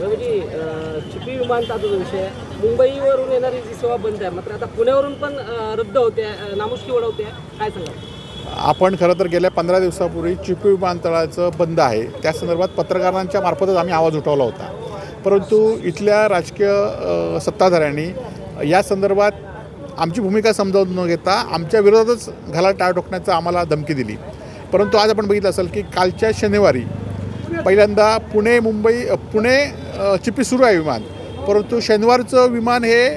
रवीजी चिपी विमानतळाचा जो विषय आहे, मुंबईवरून येणारी जी सेवा बंद आहे मात्र आता पुण्यावरून पण रद्द होते नामुष्की उडवते काय सांगा आपण खरं तर गेल्या पंधरा दिवसापूर्वी चिपी विमानतळाचं बंद आहे. त्या संदर्भात पत्रकारांच्या मार्फतच आम्ही आवाज उठवला होता. परंतु इथल्या राजकीय सत्ताधाऱ्यांनी या संदर्भात आमची भूमिका समजावून न घेता आमच्या विरोधातच घाला टाळ ठोकण्याचं आम्हाला धमकी दिली. परंतु आज आपण बघितलं असेल की कालच्या शनिवारी पहिल्यांदा पुणे मुंबई पुणे चिपी सुरू आहे विमान. परंतु शनिवारचं विमान हे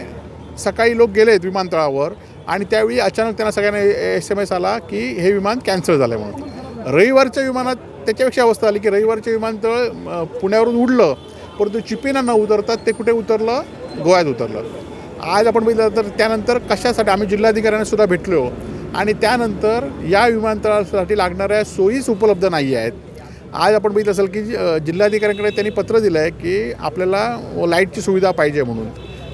सकाळी लोक गेलेत विमानतळावर आणि त्यावेळी अचानक त्यांना सगळ्यांना एस एम एस आला की हे विमान कॅन्सल झालं आहे म्हणून. रविवारच्या विमानात त्याच्यापेक्षा अवस्था आली की रविवारचे विमानतळ पुण्यावरून उडलं परंतु चिपीना न उतरतात ते कुठे उतरलं? गोव्यात उतरलं. आज आपण बघितलं तर त्यानंतर कशासाठी आम्ही जिल्हाधिकाऱ्यांना सुद्धा भेटलो आणि त्यानंतर या विमानतळासाठी लागणाऱ्या सोयीच उपलब्ध नाही आहेत. आज आपण बघितलं असेल की जिल्हाधिकाऱ्यांकडे त्यांनी पत्र दिलं आहे की आपल्याला लाईटची सुविधा पाहिजे म्हणून.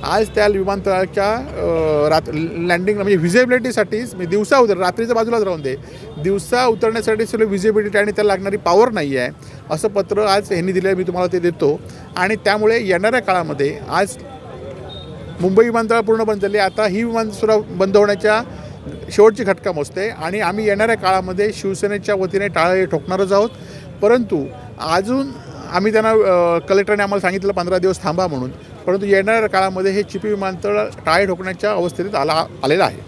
आज त्या विमानतळाच्या रात लँडिंग म्हणजे व्हिजिबिलिटीसाठीच मी दिवसा उतर रात्रीच्या बाजूलाच राहून दे दिवसा उतरण्यासाठी सुद्धा व्हिजिबिलिटी आणि त्याला लागणारी पॉवर नाही आहे असं पत्र आज ह्यांनी दिलं आहे मी तुम्हाला ते देतो. आणि त्यामुळे येणाऱ्या काळामध्ये आज मुंबई विमानतळ पूर्ण बंद झाली आता ही विमानसुद्धा बंद होण्याच्या शेवटची घटका मोजते. आणि आम्ही येणाऱ्या काळामध्ये शिवसेनेच्या वतीने टाळे ठोकणारच आहोत. परंतु अजून आम्ही त्यांना कलेक्टरने आम्हाला सांगितलं पंधरा दिवस थांबा म्हणून. परंतु येणाऱ्या काळामध्ये हे चिपी विमानतळ टाळे ठोकण्याच्या अवस्थेत आला आलेलं आहे.